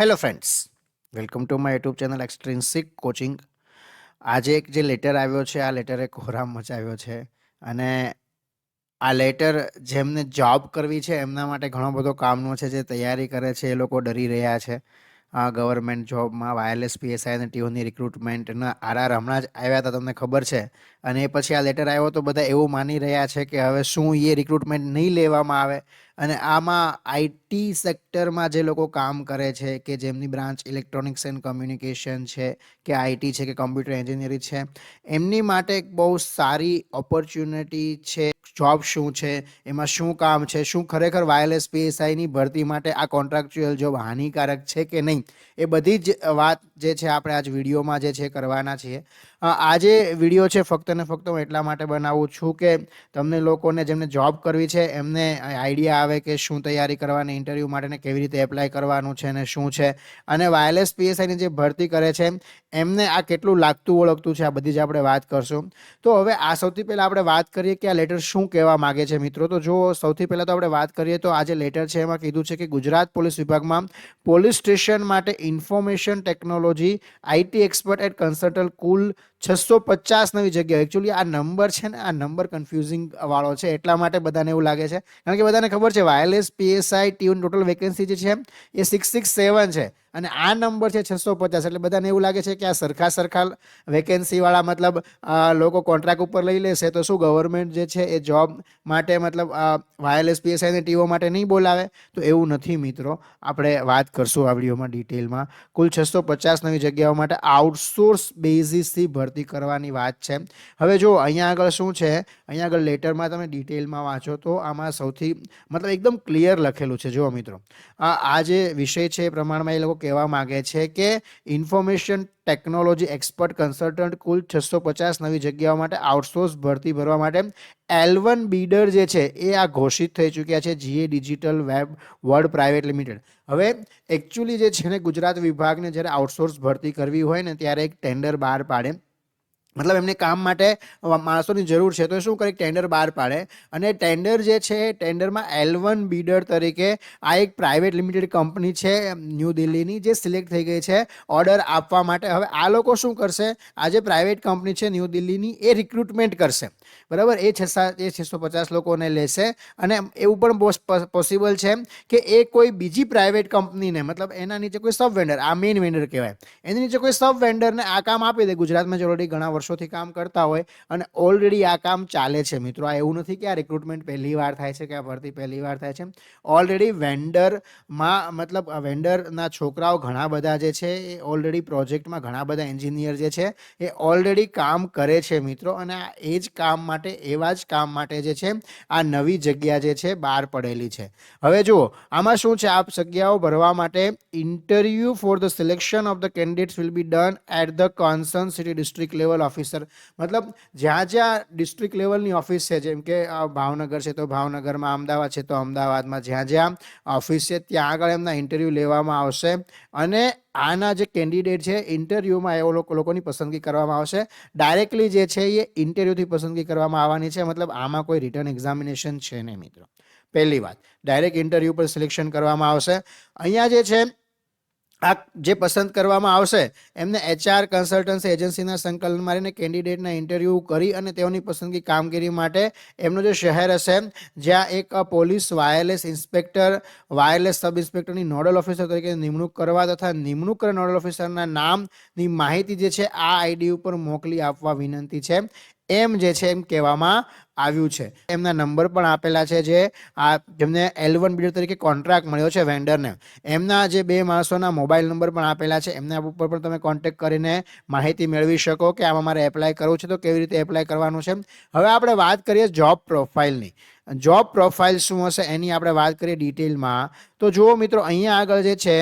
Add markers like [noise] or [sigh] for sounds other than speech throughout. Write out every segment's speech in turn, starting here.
Hello friends welcome to my YouTube channel extrinsic coaching આજે એક જે લેટર આવ્યો છે, આ લેટરે કોહરામ મચાવ્યો છે. અને આ લેટર જેમને જોબ કરવી છે, એમના માટે ઘણો બધો કામનો છે, જે તૈયારી કરે છે, એ લોકો ડરી રહ્યા છે. આ ગવર્મેન્ટ જોબમાં વાયરલેસ પીએસઆઈ અને ટીઓની રિક્રુટમેન્ટના આરઆર હમણાં જ આવ્યા હતા, તમને ખબર છે. અને એ પછી આ લેટર આવ્યો તો બધા એવું માની રહ્યા છે કે હવે શું એ રિક્રુટમેન્ટ નહીં લેવામાં આવે. અને આમાં આઈટી સેક્ટરમાં જે લોકો કામ કરે છે, કે જેમની બ્રાન્ચ ઇલેક્ટ્રોનિક્સ એન્ડ કમ્યુનિકેશન છે, કે આઈટી છે, કે કોમ્પ્યુટર એન્જિનિયરિંગ છે, એમની માટે એક બહુ સારી ઓપોર્ચ્યુનિટી છે. જોબ શું છે, એમાં શું કામ છે, શું ખરેખર વાયરલેસ પીએસઆઈની ભરતી માટે આ કોન્ટ્રાક્ચ્યુઅલ જોબ હાનિકારક છે કે નહીં, એ બધી જ વાત જે છે, આપણે આજ વિડીયોમાં જે છે કરવાના છીએ. આજે વીડિયો છે ફક્ત ને ફક્ત હું એટલા માટે બનાવું છું કે તમને લોકોને જેમને જોબ કરવી છે, એમને આઈડિયા આવે કે શું તૈયારી કરવાની ઇન્ટરવ્યૂ માટે ને કેવી રીતે એપ્લાય કરવાનું છે ને શું છે. અને વાયરલેસ પીએસઆઈની જે ભરતી કરે છે, એમને આ કેટલું લાગતું ઓળખતું છે, આ બધી જ આપણે વાત કરશું. તો હવે આ સૌથી પહેલાં આપણે વાત કરીએ કે આ લેટર શું કહેવા માગે છે મિત્રો. તો જો સૌથી પહેલાં તો આપણે વાત કરીએ તો આ જે લેટર છે એમાં કીધું છે કે ગુજરાત પોલીસ વિભાગમાં પોલીસ સ્ટેશન માટે information technology IT expert at consultant કુલ છસો પચાસ નવી જગ્યા એકચ્યુઅલી આ નંબર છે ને, આ નંબર કન્ફ્યુઝિંગ વાળો છે, એટલા માટે બધાને એવું લાગે છે. કારણ કે બધાને ખબર છે વાયરલેસ પીએસઆઈ ટ્યુન ટોટલ વેકેન્સી જે છે, એ સિક્સ સિક્સ સેવન છે. અને આ નંબર છે છસો પચાસ. એટલે બધાને એવું લાગે છે કે આ સરખા સરખા વેકેન્સીવાળા મતલબ લોકો કોન્ટ્રાક્ટ ઉપર લઈ લેશે તો શું ગવર્મેન્ટ જે છે એ જોબ માટે મતલબ વાયરલેસ પીએસઆઈને ટીઓ માટે નહીં બોલાવે? તો એવું નથી મિત્રો. આપણે વાત કરશું આ વિડીયોમાં ડિટેલમાં કુલ છસો પચાસ નવી જગ્યાઓ માટે આઉટસોર્સ બેઝિસથી ભરતી કરવાની વાત છે. હવે જો અહીંયા આગળ શું છે? અહીંયા આગળ લેટરમાં તમે ડિટેલમાં વાંચો તો આમાં સૌથી મતલબ એકદમ ક્લિયર લખેલું છે. જુઓ મિત્રો. આ આ જે વિષય છે એ પ્રમાણમાં એ લોકો કહેવા માગે છે કે ઇન્ફોર્મેશન ટેકનોલોજી એક્સપર્ટ કન્સલ્ટન્ટ કુલ છસો પચાસ નવી જગ્યાઓ માટે આઉટસોર્સ ભરતી ભરવા માટે એલ વન બીડર જે છે એ આ ઘોષિત થઈ ચૂક્યા છે GA digital web world private limited. હવે એકચ્યુઅલી જે છે ને ગુજરાત વિભાગને જ્યારે આઉટસોર્સ ભરતી કરવી હોય ને ત્યારે એક ટેન્ડર બહાર પાડે મતલબ એમને કામ માટે માણસોની જરૂર છે. તો શું કરે? ટેન્ડર બહાર પાડે. અને ટેન્ડર જે છે ટેન્ડરમાં એલ વન બીડર તરીકે આ એક પ્રાઇવેટ લિમિટેડ કંપની છે ન્યૂ દિલ્હીની જે સિલેક્ટ થઈ ગઈ છે ઓર્ડર આપવા માટે. હવે આ લોકો શું કરશે? આ જે પ્રાઇવેટ કંપની છે ન્યૂ દિલ્હીની એ રિક્રુટમેન્ટ કરશે. બરાબર? એ છસા એ છસો પચાસ લોકોને લેશે. અને એવું પણ પોસિબલ છે કે એ કોઈ બીજી પ્રાઇવેટ કંપનીને મતલબ એના નીચે કોઈ સબ વેન્ડર આ મેઇન વેન્ડર કહેવાય. એની નીચે કોઈ સબ વેન્ડરને આ કામ આપી દે. ગુજરાતમાં ઓલરેડી ઘણા વર્ષોથી કામ કરતા હોય અને ઓલરેડી આ કામ ચાલે છે. મિત્રો, આ એવું નથી કે આ રિક્રુટમેન્ટ પહેલી વાર થાય છે કે આ ભરતી પહેલી વાર થાય છે. ઓલરેડી વેન્ડરમાં મતલબ વેન્ડરના છોકરાઓ ઘણા બધા જે છે, એ ઓલરેડી પ્રોજેક્ટમાં ઘણા બધા એન્જિનિયર જે છે, એ ઓલરેડી કામ કરે છે, મિત્રો. અને આ એ જ કામ માટે, એવા જ કામ માટે જે છે, આ નવી જગ્યા જે છે, બહાર પડેલી છે. હવે જુઓ, આમાં શું છે? આ જગ્યાઓ ભરવા માટે interview for the selection of the candidates will be done at the concern city district level officer મતલબ, જ્યાં જ્યાં ડિસ્ટ્રિક્ટ લેવલની ઓફિસ છે, જેમ કે ભાવનગર છે તો ભાવનગરમાં, અમદાવાદ છે તો અમદાવાદમાં, જ્યાં જ્યાં ઓફિસ છે ત્યાં આગળ એમના ઇન્ટરવ્યૂ લેવામાં આવશે. અને આના જે કેન્ડિડેટ છે ઇન્ટરવ્યૂમાં એવો લોકો, લોકોની પસંદગી કરવામાં આવશે. ડાયરેક્ટલી જે છે, એ ઇન્ટરવ્યૂથી પસંદગી કરવામાં આવવાની છે. મતલબ, આમાં કોઈ રિટર્ન એક્ઝામિનેશન છે નહીં, મિત્રો. પહેલી વાત. ડાયરેક્ટ ઇન્ટરવ્યૂ પર સિલેક્શન કરવામાં આવશે. અહીંયા જે છે આ જે પસંદ કરવામાં આવશે, એમને એચઆર કન્સલ્ટન્સી એજન્સીના સંકલન મારીને કેન્ડિડેટના ઇન્ટરવ્યૂ કરી અને તેઓની પસંદગી કામગીરી માટે એમનું જે શહેર હશે, જ્યાં એક police wireless inspector wireless sub ઇન્સ્પેક્ટરની nodal officer તરીકે નિમણૂક કરવા તથા નિમણૂક નોડલ ઓફિસરના નામની માહિતી જે છે, આ આઈડી ઉપર મોકલી આપવા વિનંતી છે. એમ જે છે, એમ કહેવામાં આવ્યું છે. એમના નંબર પણ આપેલા છે જે આ જેમને એલ વન બીડર તરીકે કોન્ટ્રાક્ટ મળ્યો છે વેન્ડરને એમના જે બે માણસોના મોબાઈલ નંબર પણ આપેલા છે. એમના ઉપર પણ તમે કોન્ટેક્ટ કરીને માહિતી મેળવી શકો કે આમાં મારે એપ્લાય કરવું છે તો કેવી રીતે એપ્લાય કરવાનું છે. હવે આપણે વાત કરીએ જોબ પ્રોફાઇલની જોબ પ્રોફાઇલ શું હશે એની આપણે વાત કરીએ ડિટેલમાં તો જુઓ મિત્રો, અહીંયા આગળ જે છે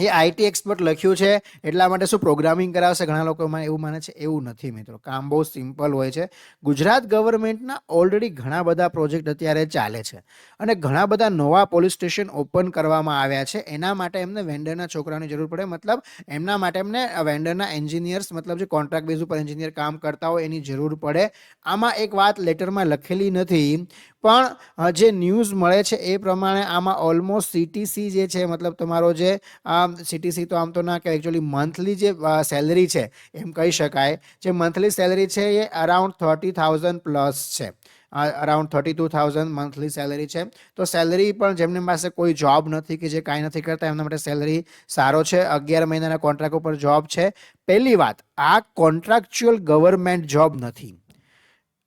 એ આઈટી એક્સપર્ટ લખ્યું છે, એટલા માટે શું પ્રોગ્રામિંગ કરાવશે? ઘણા લોકોમાં એવું માને છે, એવું નથી મિત્રો. કામ બહુ સિમ્પલ હોય છે. ગુજરાત ગવર્મેન્ટના ઓલરેડી ઘણા બધા પ્રોજેક્ટ અત્યારે ચાલે છે. અને ઘણા બધા નવા પોલીસ સ્ટેશન ઓપન કરવામાં આવ્યા છે. એના માટે એમને વેન્ડરના છોકરાની જરૂર પડે. મતલબ એમના માટે એમને વેન્ડરના એન્જિનિયર્સ મતલબ જે કોન્ટ્રાક્ટ બેઝ ઉપર એન્જિનિયર કામ કરતા હોય એની જરૂર પડે. આમાં એક વાત લેટરમાં લખેલી નથી. પણ જે ન્યૂઝ મળે છે એ પ્રમાણે આમાં ઓલમોસ્ટ સીટીસી જે છે, મતલબ તમારો જે સીટીસી તો આમ તો ના કે એકચ્યુઅલી મંથલી જે સેલરી છે, એમ કહી શકાય. જે મંથલી સેલરી છે એ અરાઉન્ડ થર્ટી થાઉઝન્ડ પ્લસ છે. Around thirty two thousand monthly salary છે. તો સેલરી પણ જેમની પાસે કોઈ જોબ નથી કે જે કાંઈ નથી કરતા, એમના માટે સેલરી સારો છે. અગિયાર મહિનાના કોન્ટ્રાક્ટ ઉપર જોબ છે. પહેલી વાત, આ કોન્ટ્રાક્ચ્યુઅલ ગવર્મેન્ટ જોબ નથી.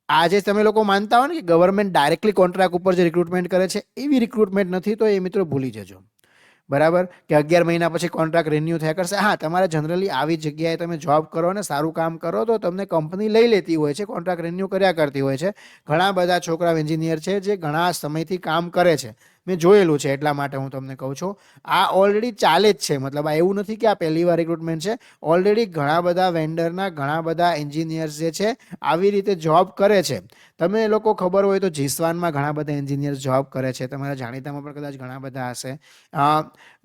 આજે તમે લોકો માનતા હોય ને કે ગવર્મેન્ટ ડાયરેક્ટલી કોન્ટ્રાક્ટ ઉપર જે રિક્રુટમેન્ટ કરે છે, એવી રિક્રુટમેન્ટ નથી, તો એ મિત્રો ભૂલી જજો. બરાબર? કે અગિયાર મહિના પછી કોન્ટ્રાક્ટ રિન્યૂ થયા કરશે. હા, તમારે જનરલી આવી જગ્યાએ તમે જોબ કરો ને સારું કામ કરો, તો તમને કંપની લઈ લેતી હોય છે કોન્ટ્રાક્ટ રિન્યૂ કર્યા કરતી હોય છે. ઘણા બધા છોકરા એન્જિનિયર છે, જે ઘણા સમયથી કામ કરે છે. મેં જોયેલું છે, એટલા માટે હું તમને કહું છું. આ ઓલરેડી ચાલે જ છે, મતલબ આ એવું નથી કે આ પહેલી વાર રિક્રુટમેન્ટ છે. ઓલરેડી ઘણા બધા વેન્ડરના ઘણા બધા એન્જિનિયર્સ જે છે, આવી રીતે જોબ કરે છે. તમે લોકો ખબર હોય તો જીસવાનમાં ઘણા બધા એન્જિનિયર્સ જોબ કરે છે. તમારા જાણીતામાં પણ કદાચ ઘણા બધા હશે.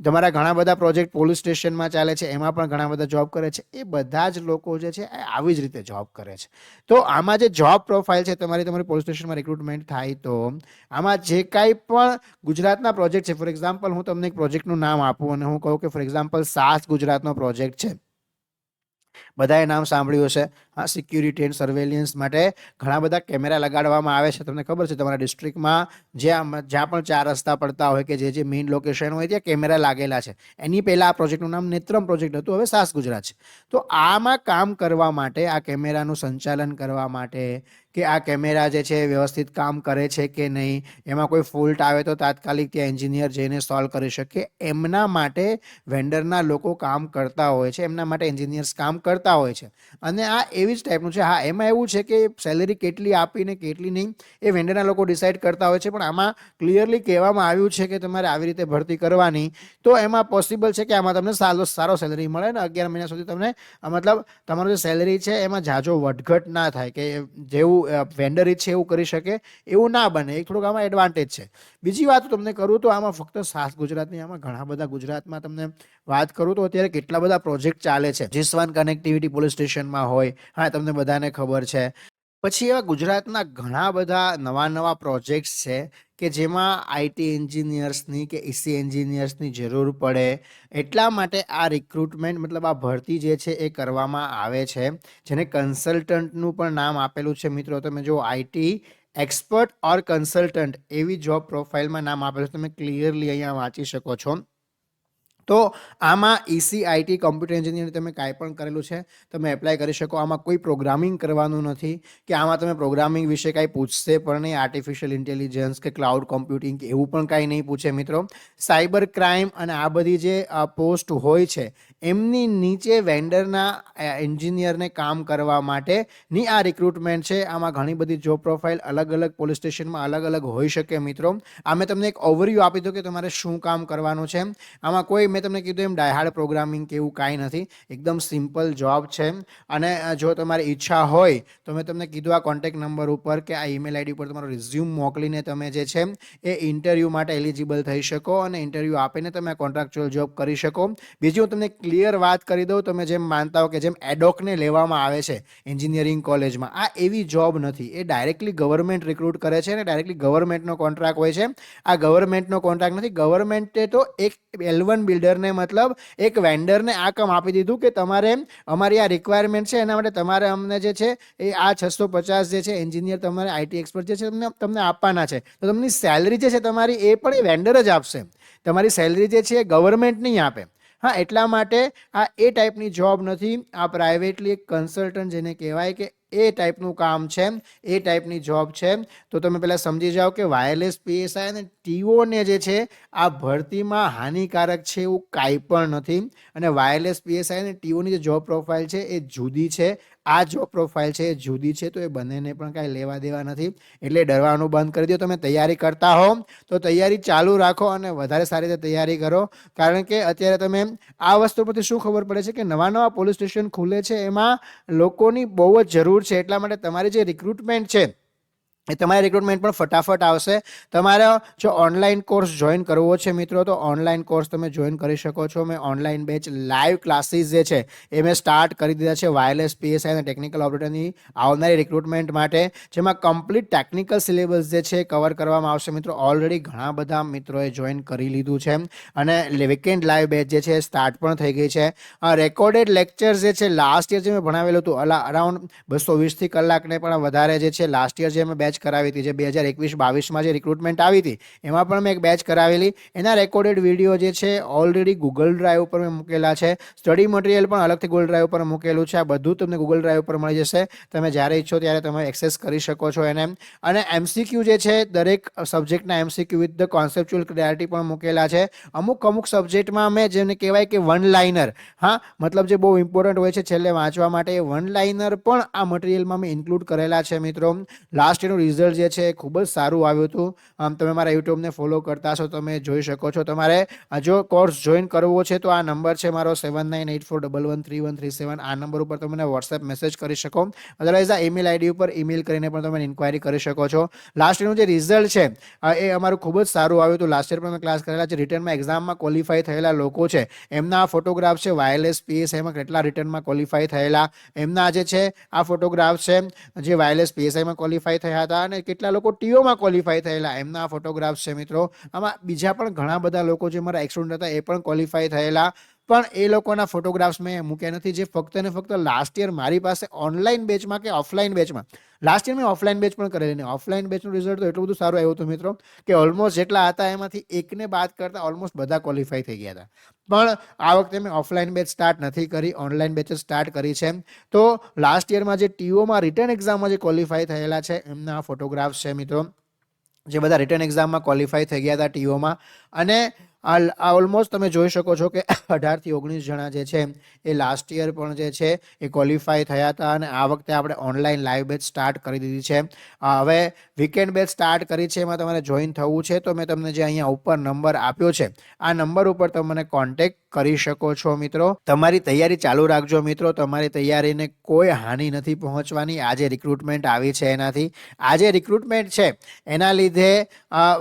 તમારા ઘણા બધા પ્રોજેક્ટ પોલીસ સ્ટેશનમાં ચાલે છે, એમાં પણ ઘણા બધા જોબ કરે છે. એ બધા જ લોકો જે છે, એ આવી જ રીતે જોબ કરે છે. તો આમાં જે જોબ પ્રોફાઇલ છે, તમારી તમારી પોલીસ સ્ટેશનમાં રિક્રુટમેન્ટ થાય તો, આમાં જે કાંઈ પણ ગુજરાતના પ્રોજેક્ટ છે. ફોર એક્ઝામ્પલ હું તમને એક પ્રોજેક્ટનું નામ આપું અને હું કહું કે ફોર એક્ઝામ્પલ સાસ ગુજરાતનો પ્રોજેક્ટ છે. બધાએ નામ સાંભળ્યું હશે. હા સિક્યુરિટી એન્ડ સર્વેલિયન્સ માટે ઘણા બધા કેમેરા લગાડવામાં આવે છે. તમને ખબર છે, તમારા ડિસ્ટ્રિક્ટમાં જ્યાં જ્યાં પણ ચાર રસ્તા પડતા હોય કે જે જે મેઇન લોકેશન હોય ત્યાં કેમેરા લાગેલા છે. એની પહેલાં આ પ્રોજેક્ટનું નામ નેત્રમ પ્રોજેક્ટ હતું, હવે સાસ ગુજરાત છે. તો આમાં કામ કરવા માટે, આ કેમેરાનું સંચાલન કરવા માટે કે આ કેમેરા જે છે વ્યવસ્થિત કામ કરે છે કે નહીં, એમાં કોઈ ફોલ્ટ આવે તો તાત્કાલિક ત્યાં એન્જિનિયર જઈને સોલ્વ કરી શકે. એમના માટે વેન્ડરના લોકો કામ કરતા હોય છે. એમના માટે એન્જિનિયર્સ કામ કરતા હોય છે. અને આ એવી જ ટાઈપનું છે. હા, એમાં એવું છે કે સેલરી કેટલી આપીને કેટલી નહીં, એ વેન્ડરના લોકો ડિસાઇડ કરતા હોય છે. પણ આમાં ક્લિયરલી કહેવામાં આવ્યું છે કે તમારે આવી રીતે ભરતી કરવાની. તો એમાં પોસિબલ છે કે આમાં તમને સારો સારો સેલરી મળે ને અગિયાર મહિના સુધી તમને મતલબ તમારો જે સેલરી છે એમાં ઝાઝો વધઘટ ના થાય કે જેવું વેન્ડર ઈચ્છે એવું કરી શકે, એવું ના બને. એ થોડુંક આમાં એડવાન્ટેજ છે. બીજી વાત તમને કરું તો આમાં ફક્ત સાસ ગુજરાતની, આમાં ઘણા બધા ગુજરાતમાં તમને વાત કરું તો અત્યારે કેટલા બધા પ્રોજેક્ટ ચાલે છે. જીસવાન કનેક્ટિવિટી પોલીસ સ્ટેશનમાં હોય. હા, તમને બધાને ખબર છે. પછી એવા ગુજરાતના ઘણા બધા નવા નવા પ્રોજેક્ટ્સ છે કે જેમાં આઈટી એન્જિનિયર્સની કે એસી એન્જિનિયર્સની જરૂર પડે. એટલા માટે આ રિક્રુટમેન્ટ મતલબ આ ભરતી જે છે એ કરવામાં આવે છે. જેને કન્સલ્ટન્ટનું પણ નામ આપેલું છે મિત્રો. તમે જો આઈટી એક્સપર્ટ ઓર કન્સલ્ટન્ટ એવી જોબ પ્રોફાઇલમાં નામ આપેલું છે. તમે ક્લિયરલી અહીંયા વાંચી શકો છો. તો આમાં ઈસીઆઈટી કમ્પ્યુટર એન્જિનિયર તમે કાંઈ પણ કરેલું છે, તમે એપ્લાય કરી શકો. આમાં કોઈ પ્રોગ્રામિંગ કરવાનું નથી કે આમાં તમે પ્રોગ્રામિંગ વિશે કાંઈ પૂછશે પણ નહીં. આર્ટિફિશિયલ ઇન્ટેલિજન્સ કે ક્લાઉડ કોમ્પ્યુટિંગ કે એવું પણ કાંઈ નહીં પૂછે મિત્રો. સાયબર ક્રાઇમ અને આ બધી જે પોસ્ટ હોય છે, એમની નીચે વેન્ડરના એન્જિનિયરને કામ કરવા માટેની આ રિક્રુટમેન્ટ છે. આમાં ઘણી બધી જોબ પ્રોફાઇલ અલગ અલગ પોલીસ સ્ટેશનમાં અલગ અલગ હોઈ શકે મિત્રો. આ મેં તમને એક ઓવરવ્યૂ આપી દો કે તમારે શું કામ કરવાનું છે. આમાં કોઈ મેં તમને કીધું એમ, ડાયહાર્ડ પ્રોગ્રામિંગ કે એવું કાંઈ નથી. એકદમ સિમ્પલ જોબ છે. અને જો તમારી ઈચ્છા હોય, તો મેં તમને કીધું આ કોન્ટેક્ટ નંબર ઉપર કે આ ઈમેલ આઈડી ઉપર તમારો રિઝ્યુમ મોકલીને તમે જે છે, એ ઇન્ટરવ્યૂ માટે એલિજિબલ થઈ શકો અને ઇન્ટરવ્યૂ આપીને તમે કોન્ટ્રાક્ચ્યુઅલ જોબ કરી શકો. બીજી હું તમને ક્લિયર વાત કરી દઉં, તમે જેમ માનતા હો કે જેમ એડોકને લેવામાં આવે છે એન્જિનિયરિંગ કોલેજમાં આ એવી જોબ નથી. એ ડાયરેક્ટલી ગવર્મેન્ટ રિક્રુટ કરે છે અને ડાયરેક્ટલી ગવર્મેન્ટનો કોન્ટ્રાક્ટ હોય છે. આ ગવર્મેન્ટનો કોન્ટ્રાક્ટ નથી. ગવર્મેન્ટે તો એક એલ વન બિલ્ડરને મતલબ એક વેન્ડરને આ કામ આપી દીધું કે તમારે અમારી આ રિક્વાયરમેન્ટ છે એના માટે તમારે અમને જે છે એ આ છસો પચાસ જે છે એન્જિનિયર તમારે આઈટી એક્સપર્ટ જે છે તમને તમને આપવાના છે. તો તમને સેલરી જે છે તમારી એ પણ એ વેન્ડર જ આપશે. તમારી સેલરી જે છે એ ગવર્મેન્ટ નહીં આપે. હા, એટલા માટે આ એ ટાઈપની જોબ નથી. આ પ્રાઇવેટલી એક કન્સલ્ટન્ટ જેને કહેવાય કે એ ટાઈપનું કામ છે, એ ટાઈપની જોબ છે. તો તમે પહેલાં સમજી જાઓ કે વાયરલેસ પીએસઆઈ અને ટીઓને જે છે, આ ભરતીમાં હાનિકારક છે એવું કાંઈ પણ નથી. અને વાયરલેસ પીએસઆઈ અને ટીઓની જે જોબ પ્રોફાઇલ છે, એ જુદી છે. આ જો પ્રોફાઇલ છે, એ જુદી છે, તો એ બંનેને પણ કાંઈ લેવા દેવા નથી. એટલે ડરવાનું બંધ કરી દો, તમે તૈયારી કરતા હો. તો તૈયારી ચાલુ રાખો અને વધારે સારી રીતે તૈયારી કરો. કારણ કે અત્યારે તમે આ વસ્તુ પરથી શું ખબર પડે છે કે નવા નવા પોલીસ સ્ટેશન ખુલે છે, એમાં લોકોની બહુ જ જરૂર છે. એટલા માટે તમારી જે રિક્રુટમેન્ટ છે એ તમારી રિક્રુટમેન્ટ પણ ફટાફટ આવશે. તમારે જો ઓનલાઈન કોર્સ જોઈન કરવો છે મિત્રો, તો ઓનલાઈન કોર્સ તમે જોઈન કરી શકો છો. મેં ઓનલાઈન બેચ લાઈવ ક્લાસીસ જે છે, એ મેં સ્ટાર્ટ કરી દીધા છે વાયરલેસ પીએસઆઈ અને ટેકનિકલ ઓપરેટરની આવનારી રિક્રુટમેન્ટ માટે, જેમાં કમ્પ્લીટ ટેકનિકલ સિલેબસ જે છે કવર કરવામાં આવશે મિત્રો. ઓલરેડી ઘણા બધા મિત્રોએ જોઈન કરી લીધું છે. અને વીકેન્ડ લાઈવ બેચ જે છે સ્ટાર્ટ પણ થઈ ગઈ છે. રેકોર્ડેડ લેક્ચર જે છે લાસ્ટ યર જે મેં ભણાવેલું હતું અરાઉન્ડ બસો વીસથી કલાકને પણ વધારે જે છે લાસ્ટ યર જે મેં બેચ કરાવી હતી, જે બે હજાર એકવીસ બાવીસમાં જે રિક્રુટમેન્ટ આવી હતી, એમાં પણ મેં એક બેચ કરાવેલી. એના રેકોર્ડેડ વીડિયો જે છે ઓલરેડી ગૂગલ ડ્રાઈવ ઉપર મેં મૂકેલા છે. સ્ટડી મટીરિયલ પણ અલગથી ગૂગલ ડ્રાઈવ પર મૂકેલું છે. આ બધું તમને ગૂગલ ડ્રાઈવ પર મળી જશે. તમે જ્યારે ઈચ્છો ત્યારે તમે એક્સેસ કરી શકો છો એને. અને એમસીક્યુ જે છે, દરેક સબ્જેક્ટના MCQ with the conceptual clarity પણ મૂકેલા છે. અમુક અમુક સબ્જેક્ટમાં મેં જેને કહેવાય કે વન લાઇનર હા, મતલબ જે બહુ ઇમ્પોર્ટન્ટ હોય છે છેલ્લે વાંચવા માટે વન લાઇનર પણ આ મટીરિયલમાં મેં ઇન્ક્લુડ કરેલા છે મિત્રો. લાસ્ટ એનું રિઝલ્ટ જે છે એ ખૂબ જ સારું આવ્યું હતું. આમ તમે મારા યુટ્યુબને ફોલો કરતા છો તમે જોઈ શકો છો. તમારે જો કોર્સ જોઈન કરવો છે તો આ નંબર છે મારો seven nine eight four double one three one three seven આ નંબર ઉપર તમે વોટ્સએપ મેસેજ કરી શકો. અધરવાઇઝ આ ઈમેલ આઈડી ઉપર ઈમેલ કરીને પણ તમે ઇન્ક્વાયરી કરી શકો છો. લાસ્ટ યરનું જે રિઝલ્ટ છે એ અમારું ખૂબ જ સારું આવ્યું હતું. લાસ્ટ યર પણ મેં ક્લાસ કરેલા છે. રિટર્નમાં એક્ઝામમાં ક્વોલિફાય થયેલા લોકો છે. એમના આ ફોટોગ્રાફ છે વાયરલેસ પીએસઆઈમાં કેટલા રિટર્નમાં ક્વોલિફાય થયેલા. એમના જે છે, આ ફોટોગ્રાફ છે, જે વાયરલેસ પીએસઆઈમાં ક્વોલિફાય થયા હતા. અને કેટલા લોકો ટીઓમાં ક્વોલિફાય થયેલા. એમના ફોટોગ્રાફ્સ છે મિત્રો. આમાં બીજા પણ ઘણા બધા લોકો જે મારા એક્સટુડન્ટ હતા એ પણ ક્વોલિફાય થયેલા. પણ એ લોકોના ફોટોગ્રાફ્સ મેં મૂક્યા નથી. જે ફક્ત ને ફક્ત લાસ્ટ યર મારી પાસે ઓનલાઈન બેચમાં કે ઓફલાઈન બેચમાં લાસ્ટ યર મેં ઓફલાઈન બેચ પણ કરેલી ને ઓફલાઈન બેચનું રિઝલ્ટ તો એટલું બધું સારું આવ્યું હતું મિત્રો, કે ઓલમોસ્ટ જેટલા હતા એમાંથી એકને બાદ કરતાં ઓલમોસ્ટ બધા ક્વોલિફાય થઈ ગયા હતા. પણ આ વખતે મેં ઓફલાઈન બેચ સ્ટાર્ટ નથી કરી. ઓનલાઈન બેચ સ્ટાર્ટ કરી છે. તો લાસ્ટ યરમાં જે ટીઓમાં રિટર્ન એક્ઝામમાં જે ક્વોલિફાય થયેલા છે, એમના ફોટોગ્રાફ્સ છે મિત્રો. જે બધા રિટર્ન એક્ઝામમાં ક્વોલિફાય થઈ ગયા હતા ટીઓમાં અને આ ઓલમોસ્ટ તમે જોઈ શકો છો કે [coughs] અઢારથી ઓગણીસ જણા જે છે, એ લાસ્ટ યર પણ જે છે, એ ક્વોલિફાય થયા હતા અને આ વખતે આપણે ઓનલાઈન લાઈવ બેચ સ્ટાર્ટ કરી દીધી છે. હવે વીકેન્ડ બેચ સ્ટાર્ટ કરી છે, એમાં તમારે જોઈન થવું છે, તો મેં તમને જે અહીંયા ઉપર નંબર આપ્યો છે, આ નંબર ઉપર તમે મને કોન્ટેક્ટ કરી શકો છો મિત્રો. તમારી તૈયારી ચાલુ રાખજો મિત્રો, તમારી તૈયારીને કોઈ હાનિ નથી પહોંચવાની. આજે રિક્રુટમેન્ટ આવી છે એનાથી. આજે રિક્રુટમેન્ટ છે, એના લીધે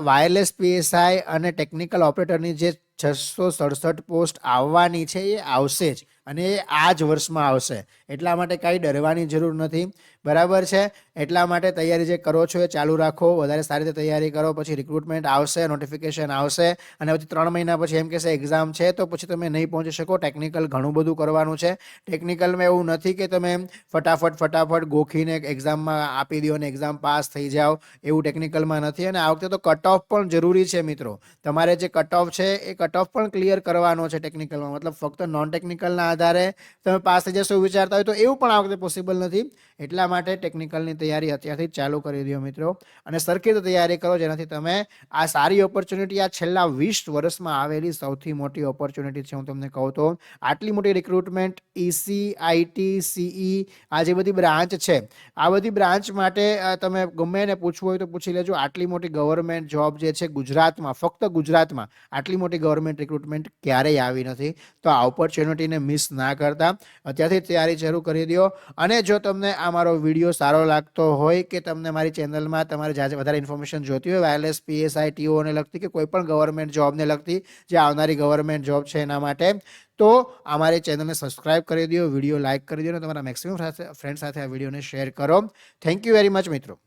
વાયરલેસ પીએસઆઈ અને ટેકનિકલ ઓપરેટરની જે છસો સડસઠ પોસ્ટ આવવાની છે એ આવશે જ. અને એ આ જ વર્ષમાં આવશે. એટલા માટે કાંઈ ડરવાની જરૂર નથી. બરાબર છે? એટલા માટે તૈયારી જે કરો છો એ ચાલુ રાખો. વધારે સારી રીતે તૈયારી કરો, પછી રિક્રુટમેન્ટ આવશે નોટિફિકેશન આવશે, અને પછી ત્રણ મહિના પછી એમ કહેશે એક્ઝામ છે, તો પછી તમે નહીં પહોંચી શકો. ટેકનિકલ ઘણું બધું કરવાનું છે. ટેકનિકલમાં એવું નથી કે તમે ફટાફટ ફટાફટ ગોખીને એક્ઝામમાં આપી દો અને એક્ઝામ પાસ થઈ જાઓ. એવું ટેકનિકલમાં નથી. અને આ વખતે તો કટ ઓફ પણ જરૂરી છે મિત્રો. તમારે જે કટ ઓફ છે, એ કટ ઓફ પણ ક્લિયર કરવાનો છે ટેકનિકલમાં મતલબ ફક્ત નોન ટેકનિકલના આધારે તમે પાસ થઈ જશો વિચારતા હોય તો એવું પણ આ વખતે પોસિબલ નથી. એટલા માટે ટેકનિકલની તૈયારી અત્યારથી ચાલુ કરી દો મિત્રો. અને સરખી તૈયારી કરો જેનાથી તમે આ સારી ઓપોર્ચ્યુનિટી આ છેલ્લા વીસ વર્ષમાં આવેલી સૌથી મોટી ઓપોર્ચ્યુનિટી છે હું તમને કહું તો. આટલી મોટી રિક્રુટમેન્ટ ઈસી આઈટી સીઈ આ જે બધી બ્રાન્ચ છે, આ બધી બ્રાન્ચ માટે તમે ગમે એને પૂછવું હોય તો પૂછી લેજો. આટલી મોટી ગવર્મેન્ટ જોબ જે છે ગુજરાતમાં, ફક્ત ગુજરાતમાં આટલી મોટી ગવર્મેન્ટ રિક્રુટમેન્ટ ક્યારેય આવી નથી. તો આ ઓપોર્ચ્યુનિટીને મિસ ના કરતા. અત્યારથી તૈયારી શરૂ કરી દો. અને જો તમને આ મારો વીડિયો સારો લાગતો હોય કે તમને મારી ચેનલમાં તમારે જ્યાં વધારે ઇન્ફોર્મેશન જોતી હોય વાયરલેસ પીએસઆઈ ટીઓને લગતી કે કોઈ પણ ગવર્મેન્ટ જોબને લગતી જે આવનારી ગવર્મેન્ટ જોબ છે એના માટે, તો અમારી ચેનલને સબસ્ક્રાઇબ કરી દો, વીડિયો લાઇક કરી દો અને તમારા મેક્સિમમ ફ્રેન્ડ સાથે આ વિડીયોને શેર કરો. થેન્ક યુ વેરી મચ મિત્રો.